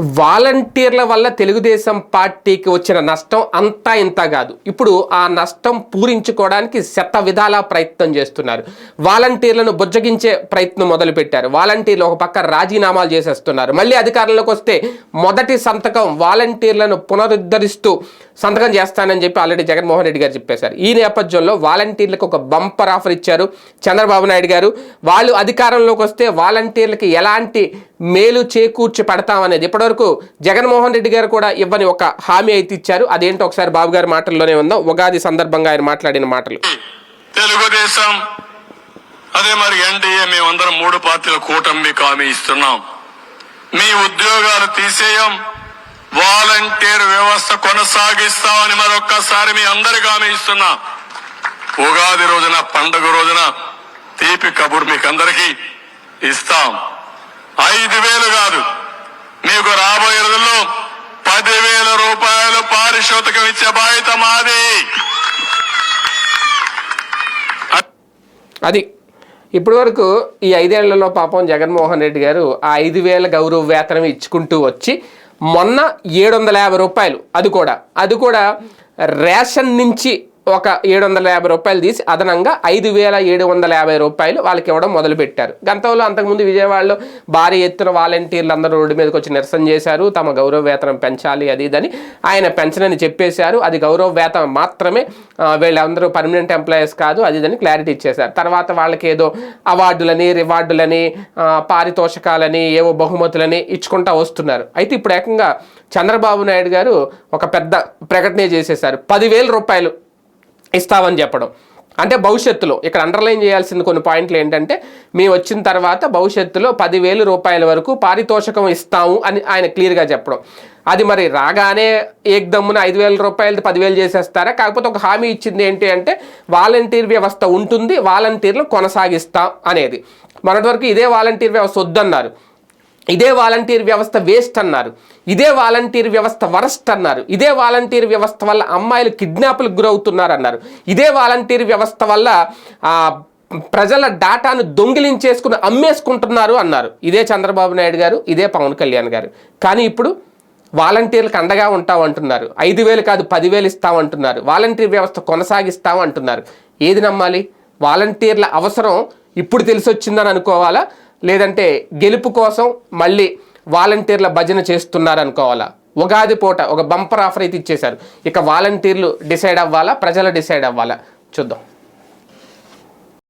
వాలంటీర్ల వల్ల తెలుగుదేశం పార్టీకి వచ్చిన నష్టం అంతా ఇంత కాదు. ఇప్పుడు ఆ నష్టం పూరించుకోవడానికి శత విధాల ప్రయత్నం చేస్తున్నారు. వాలంటీర్లను బుజ్జగించే ప్రయత్నం మొదలుపెట్టారు. వాలంటీర్లు ఒక పక్క రాజీనామాలు చేసేస్తున్నారు. మళ్ళీ అధికారంలోకి వస్తే మొదటి సంతకం వాలంటీర్లను పునరుద్ధరిస్తూ సంతకం చేస్తానని చెప్పి ఆల్రెడీ జగన్మోహన్ రెడ్డి గారు చెప్పేశారు. ఈ నేపథ్యంలో వాలంటీర్లకు ఒక బంపర్ ఆఫర్ ఇచ్చారు చంద్రబాబు నాయుడు గారు. వాళ్ళు అధికారంలోకి వస్తే వాలంటీర్లకి ఎలాంటి మేలు చేకూర్చి పడతామనేది. ఇప్పటివరకు జగన్మోహన్ రెడ్డి గారు కూడా ఇవ్వని ఒక హామీ అయితే ఇచ్చారు. అదేంటో ఒకసారి బాబు గారి మాటల్లోనే ఉందాం. ఉగాది సందర్భంగా ఆయన మాట్లాడిన మాటలు. తెలుగుదేశం అదే మరి ఎన్డీఏ మేమందరం మూడు పార్టీల కూటమి హామీ ఇస్తున్నాం. మీ ఉద్యోగాలు తీసేయం వాలంటీర్ వ్యవస్థ కొనసాగిస్తామని మరొక్కసారి మీ అందరికి హామీ ఇస్తున్నా. ఉగాది రోజున పండుగ రోజున తీపి కబుర్ మీకు అందరికీ ఇస్తాం. ఐదు వేలు కాదు. మీకు రాబోయే రోజుల్లో పదివేల రూపాయలు పారిశోతకం ఇచ్చే బాధ్యత మాది. అది. ఇప్పటి వరకు ఈ ఐదేళ్ళలో పాపం జగన్మోహన్ రెడ్డి గారు ఆ ఐదు వేల గౌరవ వేతనం ఇచ్చుకుంటూ వచ్చి మొన్న ఏడు వందల యాభై రూపాయలు. అది కూడా. అది కూడా రేషన్ నుంచి ఒక ఏడు వందల యాభై రూపాయలు తీసి అదనంగా ఐదు వేల ఏడు వందల యాభై రూపాయలు వాళ్ళకి ఇవ్వడం మొదలుపెట్టారు. గతంలో అంతకుముందు విజయవాడలో భారీ ఎత్తున వాలంటీర్లు అందరూ రోడ్డు మీదకి వచ్చి నిరసన చేశారు. తమ గౌరవ వేతనం పెంచాలి అది ఇదని ఆయన పెంచనని చెప్పేశారు. అది గౌరవ వేతనం మాత్రమే వీళ్ళందరూ పర్మనెంట్ ఎంప్లాయీస్ కాదు అది ఇదని క్లారిటీ ఇచ్చేశారు. తర్వాత వాళ్ళకి ఏదో అవార్డులని రివార్డులని పారితోషకాలని ఏవో బహుమతులని ఇచ్చుకుంటా వస్తున్నారు. అయితే ఇప్పుడు ఏకంగా చంద్రబాబు నాయుడు గారు ఒక పెద్ద ప్రకటన చేసేశారు. పదివేల రూపాయలు ఇస్తామని చెప్పడం. అంటే భవిష్యత్తులో ఇక్కడ అండర్లైన్ చేయాల్సిన కొన్ని పాయింట్లు ఏంటంటే మేము వచ్చిన తర్వాత భవిష్యత్తులో పదివేల రూపాయల వరకు పారితోషకం ఇస్తాము అని ఆయన క్లియర్గా చెప్పడం. అది మరి రాగానే ఏకదమ్మున ఐదు వేల రూపాయలు పదివేలు చేసేస్తారా? కాకపోతే ఒక హామీ ఇచ్చింది ఏంటి అంటే వాలంటీర్ వ్యవస్థ ఉంటుంది వాలంటీర్లు కొనసాగిస్తాం అనేది. మొన్నటి వరకు ఇదే వాలంటీర్ వ్యవస్థ వద్దన్నారు. ఇదే వాలంటీర్ వ్యవస్థ వేస్ట్ అన్నారు. ఇదే వాలంటీర్ వ్యవస్థ వరస్ట్ అన్నారు. ఇదే వాలంటీర్ వ్యవస్థ వల్ల అమ్మాయిలు కిడ్నాప్లకు గురవుతున్నారు అన్నారు ఇదే వాలంటీర్ వ్యవస్థ వల్ల ప్రజల డాటాను దొంగిలించేసుకుని అమ్మేసుకుంటున్నారు అన్నారు. ఇదే చంద్రబాబు నాయుడు గారు ఇదే పవన్ కళ్యాణ్ గారు. కానీ ఇప్పుడు వాలంటీర్లకు అండగా ఉంటాం అంటున్నారు ఐదు వేలు కాదు పదివేలు ఇస్తామంటున్నారు వాలంటీర్ వ్యవస్థ కొనసాగిస్తాం అంటున్నారు ఏది నమ్మాలి? వాలంటీర్ల అవసరం ఇప్పుడు తెలిసొచ్చిందని అనుకోవాలా? లేదంటే గెలుపు కోసం మళ్ళీ వాలంటీర్ల భజన చేస్తున్నారు అనుకోవాలా ఉగాది పూట ఒక బంపర్ ఆఫర్ అయితే ఇచ్చేశారు. ఇక వాలంటీర్లు డిసైడ్ అవ్వాలా? ప్రజలు డిసైడ్ అవ్వాలా? చూద్దాం.